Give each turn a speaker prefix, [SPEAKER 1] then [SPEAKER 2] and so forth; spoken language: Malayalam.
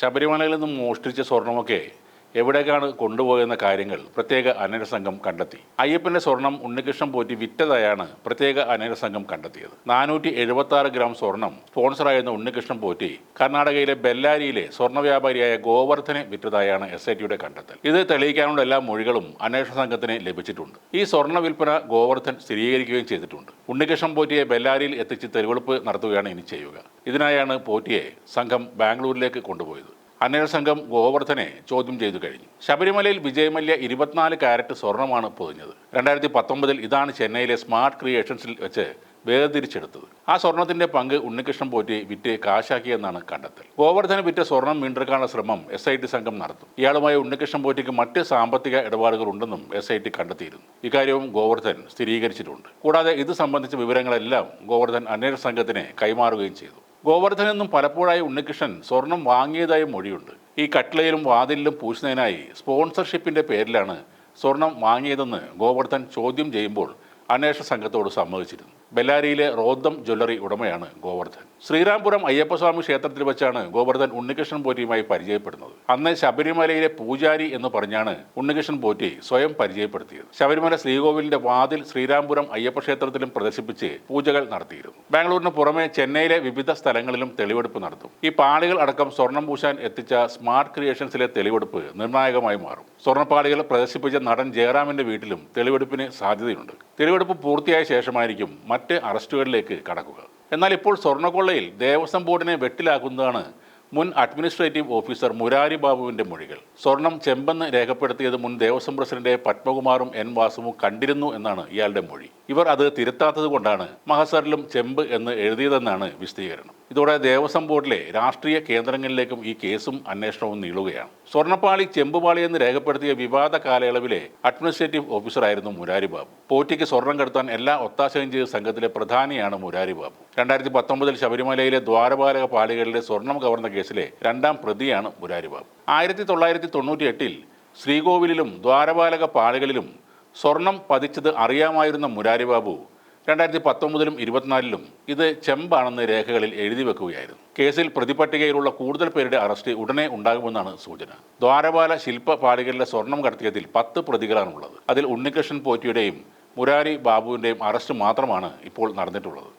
[SPEAKER 1] ശബരിമലയിൽ നിന്ന് മോഷ്ടിച്ച സ്വർണമൊക്കെ എവിടേക്കാണ് കൊണ്ടുപോയെന്ന കാര്യങ്ങൾ പ്രത്യേക അന്വേഷണ സംഘം കണ്ടെത്തി. അയ്യപ്പന്റെ സ്വർണം ഉണ്ണികൃഷ്ണൻ പോറ്റി വിറ്റതായാണ് പ്രത്യേക അന്വേഷണ സംഘം കണ്ടെത്തിയത്. നാനൂറ്റി എഴുപത്തി ആറ് ഗ്രാം സ്വർണം സ്പോൺസറായിരുന്ന ഉണ്ണികൃഷ്ണൻ പോറ്റി കർണാടകയിലെ ബെല്ലാരിയിലെ സ്വർണ വ്യാപാരിയായ ഗോവർദ്ധനെ വിറ്റതായാണ് എസ് ഐ ടിയുടെ കണ്ടെത്തൽ. ഇത് തെളിയിക്കാനുള്ള എല്ലാ മൊഴികളും അന്വേഷണ സംഘത്തിന് ലഭിച്ചിട്ടുണ്ട്. ഈ സ്വർണ വിൽപ്പന ഗോവർദ്ധൻ സ്ഥിരീകരിക്കുകയും ചെയ്തിട്ടുണ്ട്. ഉണ്ണികൃഷ്ണൻ പോറ്റിയെ ബെല്ലാരിയിൽ എത്തിച്ച് തെരുവെടുപ്പ് നടത്തുകയാണ് ഇനി ചെയ്യുക. ഇതിനായാണ് പോറ്റിയെ സംഘം ബാംഗ്ലൂരിലേക്ക് കൊണ്ടുപോയത്. അന്വേഷണ സംഘം ഗോവർദ്ധനെ ചോദ്യം ചെയ്തു കഴിഞ്ഞു. ശബരിമലയിൽ വിജയമല്യ ഇരുപത്തിനാല് കാരറ്റ് സ്വർണമാണ് പൊതിഞ്ഞത്. രണ്ടായിരത്തി പത്തൊമ്പതിൽ ഇതാണ് ചെന്നൈയിലെ സ്മാർട്ട് ക്രിയേഷൻസിൽ വെച്ച് വേർതിരിച്ചെടുത്തത്. ആ സ്വർണത്തിന്റെ പങ്ക് ഉണ്ണികൃഷ്ണൻ പോറ്റി വിറ്റ് കാശാക്കിയെന്നാണ് കണ്ടെത്തൽ. ഗോവർദ്ധന വിറ്റ സ്വർണം വീണ്ടെടുക്കാനുള്ള ശ്രമം എസ് ഐ ടി സംഘം നടത്തും. ഇയാളുമായി ഉണ്ണികൃഷ്ണൻ പോറ്റിക്ക് മറ്റ് സാമ്പത്തിക ഇടപാടുകൾ ഉണ്ടെന്നും എസ് ഐ ടി കണ്ടെത്തിയിരുന്നു. ഇക്കാര്യവും ഗോവർദ്ധൻ സ്ഥിരീകരിച്ചിട്ടുണ്ട്. കൂടാതെ ഇത് സംബന്ധിച്ച വിവരങ്ങളെല്ലാം ഗോവർദ്ധൻ അന്വേഷണ സംഘത്തിന് കൈമാറുകയും ചെയ്തു. ഗോവർദ്ധനെന്നും പലപ്പോഴായി ഉണ്ണികൃഷ്ണൻ സ്വർണം വാങ്ങിയതായി മൊഴിയുണ്ട്. ഈ കട്ട്ലയിലും വാതിലിലും പൂശുന്നതിനായി സ്പോൺസർഷിപ്പിന്റെ പേരിലാണ് സ്വർണം വാങ്ങിയതെന്ന് ഗോവർദ്ധൻ ചോദ്യം ചെയ്യുമ്പോൾ അന്വേഷണ സംഘത്തോട് സമ്മതിച്ചിരുന്നു. ബെല്ലാരിയിലെ റോദം ജ്വല്ലറി ഉടമയാണ് ഗോവർദ്ധൻ. ശ്രീരാംപുരം അയ്യപ്പസ്വാമി ക്ഷേത്രത്തിൽ വെച്ചാണ് ഗോവർദ്ധൻ ഉണ്ണികൃഷ്ണൻ പോറ്റിയുമായി പരിചയപ്പെടുന്നത്. അന്ന് ശബരിമലയിലെ പൂജാരി എന്ന് പറഞ്ഞാണ് ഉണ്ണികൃഷ്ണൻ പോറ്റി സ്വയം പരിചയപ്പെടുത്തിയത്. ശബരിമല ശ്രീകോവിലിന്റെ വാതിൽ ശ്രീരാംപുരം അയ്യപ്പ ക്ഷേത്രത്തിലും പ്രദർശിപ്പിച്ച് പൂജകൾ നടത്തിയിരുന്നു. ബാംഗ്ലൂരിന് പുറമെ ചെന്നൈയിലെ വിവിധ സ്ഥലങ്ങളിലും തെളിവെടുപ്പ് നടത്തും. ഈ പാളികൾ അടക്കം സ്വർണം പൂശാൻ എത്തിച്ച സ്മാർട്ട് ക്രിയേഷൻസിലെ തെളിവെടുപ്പ് നിർണായകമായി മാറും. സ്വർണപ്പാളികൾ പ്രദർശിപ്പിച്ച നടൻ ജയറാമിന്റെ വീട്ടിലും തെളിവെടുപ്പിന് സാധ്യതയുണ്ട്. തെളിവെടുപ്പ് പൂർത്തിയായ ശേഷമായിരിക്കും മറ്റ് അറസ്റ്റുകളിലേക്ക് കടക്കുക. എന്നാൽ ഇപ്പോൾ സ്വർണക്കൊള്ളയിൽ ദേവസ്വം ബോർഡിനെ വെട്ടിലാക്കുന്നതാണ് മുൻ അഡ്മിനിസ്ട്രേറ്റീവ് ഓഫീസർ മുരാരി ബാബുവിന്റെ മൊഴികൾ. സ്വർണം ചെമ്പെന്ന് രേഖപ്പെടുത്തിയത് മുൻ ദേവസ്വം പ്രസിഡന്റ് പത്മകുമാറും എൻ വാസുവും കണ്ടിരുന്നു എന്നാണ് ഇയാളുടെ മൊഴി. ഇവർ അത് തിരുത്താത്തത് കൊണ്ടാണ് മഹസറിലും ചെമ്പ് എന്ന് എഴുതിയതെന്നാണ് വിശദീകരണം. ഇതോടെ ദേവസ്വം ബോർഡിലെ രാഷ്ട്രീയ കേന്ദ്രങ്ങളിലേക്കും ഈ കേസും അന്വേഷണവും നീളുകയാണ്. സ്വർണപ്പാളി ചെമ്പുപാളി എന്ന് രേഖപ്പെടുത്തിയ വിവാദ കാലയളവിലെ അഡ്മിനിസ്ട്രേറ്റീവ് ഓഫീസറായിരുന്നു മുരാരി ബാബു. പോറ്റിക്ക് സ്വർണം കടത്താൻ എല്ലാ ഒത്താശയും ചെയ്ത സംഘത്തിലെ പ്രധാനിയാണ് മുരാരി ബാബു. രണ്ടായിരത്തി പത്തൊമ്പതിൽ ശബരിമലയിലെ ദ്വാരപാലക പാളികളിലെ സ്വർണം കവർന്ന കേസിലെ രണ്ടാം പ്രതിയാണ് മുരാരി ബാബു. ആയിരത്തി തൊള്ളായിരത്തി തൊണ്ണൂറ്റി എട്ടിൽ ശ്രീകോവിലിലും ദ്വാരപാലക പാളികളിലും സ്വർണം പതിച്ചത് അറിയാമായിരുന്ന മുരാരി ബാബു രണ്ടായിരത്തി പത്തൊമ്പതിലും ഇരുപത്തിനാലിലും ഇത് ചെമ്പാണെന്ന് രേഖകളിൽ എഴുതി വെക്കുകയായിരുന്നു. കേസിൽ പ്രതിപട്ടികയിലുള്ള കൂടുതൽ പേരുടെ അറസ്റ്റ് ഉടനെ ഉണ്ടാകുമെന്നാണ് സൂചന. ദ്വാരപാല ശില്പ സ്വർണം കടത്തിയതിൽ പത്ത് പ്രതികളാണുള്ളത്. അതിൽ ഉണ്ണികൃഷ്ണൻ പോറ്റിയുടെയും മുരാരി ബാബുവിന്റെയും അറസ്റ്റ് മാത്രമാണ് ഇപ്പോൾ നടന്നിട്ടുള്ളത്.